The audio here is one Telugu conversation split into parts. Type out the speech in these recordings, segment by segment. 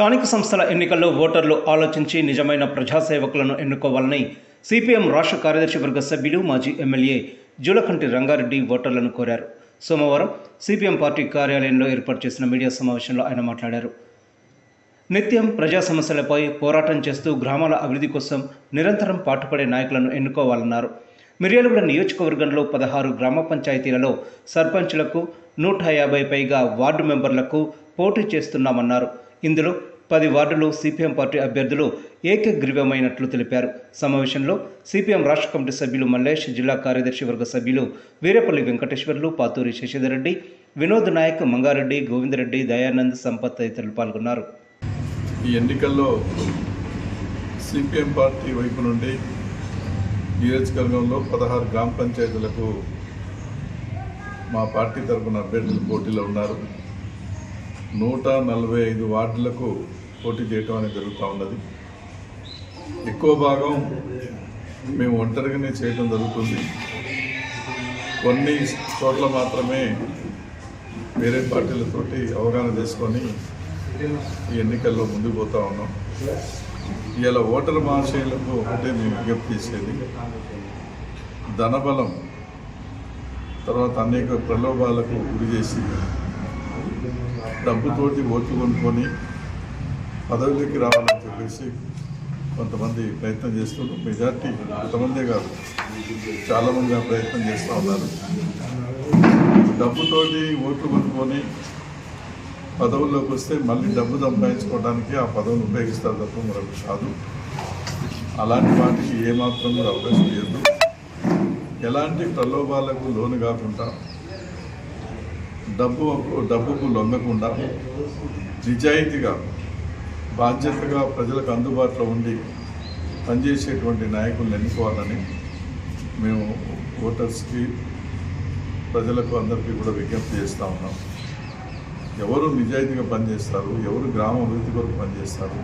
స్థానిక సంస్థల ఎన్నికల్లో ఓటర్లు ఆలోచించి నిజమైన ప్రజాసేవకులను ఎన్నుకోవాలని సిపిఎం రాష్ట్ర కార్యదర్శి వర్గ సభ్యులు మాజీ ఎమ్మెల్యే జూలకంటి రంగారెడ్డి ఓటర్లను కోరారు. సోమవారం సిపిఎం పార్టీ కార్యాలయంలో ఏర్పాటు చేసిన మీడియా సమావేశంలో ఆయన మాట్లాడారు. నిత్యం ప్రజా సమస్యలపై పోరాటం చేస్తూ గ్రామాల అభివృద్ధి కోసం నిరంతరం పాటుపడే నాయకులను ఎన్నుకోవాలన్నారు. మిర్యాలగూడ నియోజకవర్గంలో పదహారు గ్రామ పంచాయతీలలో సర్పంచ్లకు నూట యాభై పైగా వార్డు మెంబర్లకు పోటీ చేస్తున్నామన్నారు. ఇందులో పది వార్డులు సిపిఎం పార్టీ అభ్యర్థులు ఏకగ్రీవమైనట్లు తెలిపారు. సమావేశంలో సిపిఎం రాష్ట్ర కమిటీ సభ్యులు మల్లేష్ జిల్లా కార్యదర్శి వర్గ సభ్యులు వీరేపల్లి వెంకటేశ్వర్లు పాతూరి శశిధర్ రెడ్డి వినోద్ నాయక్ మంగారెడ్డి గోవిందరెడ్డి దయానంద్ సంపత్ తదితరులు పాల్గొన్నారు. ఈ ఎన్నికల్లో సిపిఎం పార్టీ వైపు నుండి నియోజకవర్గంలో పదహారు గ్రామ పంచాయతీలకు మా పార్టీ తరఫున అభ్యర్థులు పోటీలో ఉన్నారు. నూట నలభై ఐదు వార్డులకు పోటీ చేయటం అనేది జరుగుతూ ఉన్నది. ఎక్కువ భాగం మేము ఒంటరిగానే చేయటం జరుగుతుంది. కొన్ని చోట్ల మాత్రమే వేరే పార్టీలతోటి అవగాహన చేసుకొని ఈ ఎన్నికల్లో ముందుకు పోతా ఉన్నాం. ఇలా ఓటర్ మహాశయులకు ఒకటే మేము విజ్ఞప్తి చేసేది. ధనబలం తర్వాత అనేక ప్రలోభాలకు గురి చేసి డబ్బుతోటి ఓట్లు కొనుక్కొని పదవిలోకి రావాలని చెప్పేసి కొంతమంది ప్రయత్నం చేస్తున్నారు మెజార్టీ కొంతమందే కాదు. చాలామంది ఆ ప్రయత్నం చేస్తూ ఉన్నారు. డబ్బుతోటి ఓట్లు కొనుక్కొని పదవుల్లోకి వస్తే మళ్ళీ డబ్బు సంపాదించుకోవడానికి ఆ పదవులు ఉపయోగిస్తారు తప్ప మరొకటి కాదు. అలాంటి వాటికి ఏమాత్రం కూడా అవకాశం లేదు. ఎలాంటి ప్రలోభాలకు లోను కాకుండా డబ్బు డబ్బుకు లొంగకుండా నిజాయితీగా బాధ్యతగా ప్రజలకు అందుబాటులో ఉండి పనిచేసేటువంటి నాయకులను ఎన్నుకోవాలని మేము ఓటర్స్కి ప్రజలకు అందరికీ కూడా విజ్ఞప్తి చేస్తూ ఉన్నాం. ఎవరు నిజాయితీగా పనిచేస్తారు ఎవరు గ్రామ అభివృద్ధి కొరకు పనిచేస్తారు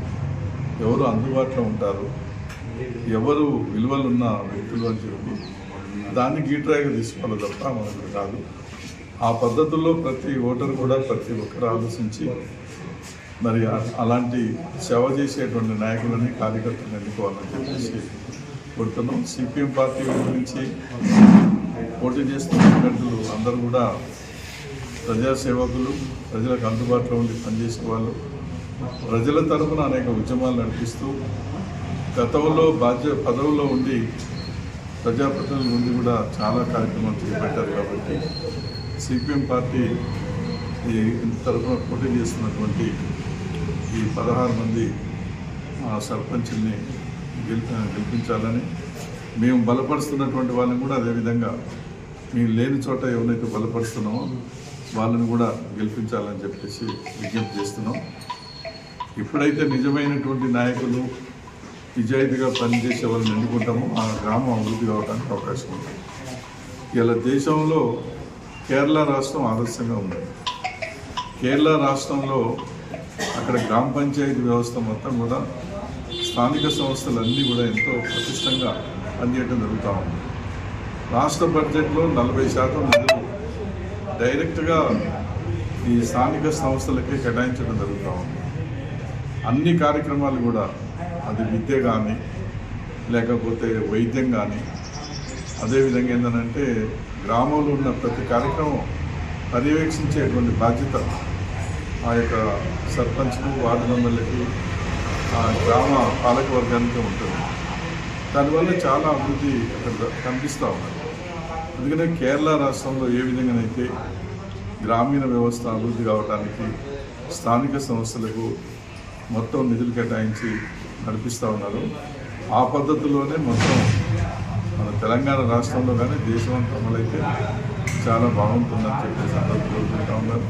ఎవరు అందుబాటులో ఉంటారు ఎవరు విలువలున్న వ్యక్తులు అని చెప్పి దాన్ని గీట్రాయిగా తీసుకోవాలి తప్ప మనకు కాదు. ఆ పద్ధతుల్లో ప్రతి ఓటర్ కూడా ప్రతి ఒక్కరు ఆలోచించి మరి అలాంటి సేవ చేసేటువంటి నాయకులని కార్యకర్తలను ఎన్నుకోవాలని చెప్పేసి కోరుతున్నాం. సిపిఎం పార్టీ గురించి పోటీ చేస్తున్న అభ్యర్థులు అందరూ కూడా ప్రజాసేవకులు ప్రజలకు అందుబాటులో ఉండి పనిచేసే వాళ్ళు ప్రజల తరఫున అనేక ఉద్యమాలు నడిపిస్తూ గతంలో బాధ్య పదవుల్లో ఉండి ప్రజాప్రతినిధుల నుండి కూడా చాలా కార్యక్రమాలు చేపట్టారు కాబట్టి సిపిఎం పార్టీ ఈ తరఫున పోటీ చేస్తున్నటువంటి ఈ పదహారు మంది ఆ, సర్పంచుల్ని గెలిపి గెలిపించాలని మేము బలపరుస్తున్నటువంటి వాళ్ళని కూడా అదేవిధంగా మేము లేని చోట ఎవరైతే బలపరుస్తున్నామో వాళ్ళని కూడా గెలిపించాలని చెప్పేసి విజ్ఞప్తి చేస్తున్నాం. ఎప్పుడైతే నిజమైనటువంటి నాయకులు నిజాయితీగా పనిచేసే వాళ్ళని ఎన్నుకుంటామో ఆ గ్రామం అభివృద్ధి కావడానికి అవకాశం ఉంది. ఇలా దేశంలో కేరళ రాష్ట్రం ఆదర్శంగా ఉంది. కేరళ రాష్ట్రంలో అక్కడ గ్రామ పంచాయతీ వ్యవస్థ మొత్తం కూడా స్థానిక సంస్థలన్నీ కూడా ఎంతో ప్రతిష్టంగా పనిచేయడం జరుగుతూ ఉంది. రాష్ట్ర బడ్జెట్లో నలభై శాతం నిధులు డైరెక్ట్గా ఈ స్థానిక సంస్థలకే కేటాయించడం జరుగుతూ ఉంది. అన్ని కార్యక్రమాలు కూడా అది విద్య కానీ లేకపోతే వైద్యం కానీ అదేవిధంగా ఏంటంటే గ్రామంలో ఉన్న ప్రతి కార్యక్రమం పర్యవేక్షించేటువంటి బాధ్యత ఆ యొక్క సర్పంచ్కు వార్డు మెంబర్లకి ఆ గ్రామ పాలక వర్గానికి ఉంటుంది. దానివల్ల చాలా అభివృద్ధి అక్కడ కనిపిస్తూ ఉన్నది అందుకనే కేరళ రాష్ట్రంలో ఏ విధంగానైతే గ్రామీణ వ్యవస్థ అభివృద్ధి కావడానికి స్థానిక సంస్థలకు మొత్తం నిధులు కేటాయించి నడిపిస్తూ ఉన్నారు. ఆ పద్ధతిలోనే మొత్తం మన తెలంగాణ రాష్ట్రంలో కానీ దేశం అమలైతే చాలా బాగుంటుందని చెప్పేసి అందరూ కోరుకుంటా ఉన్నారు.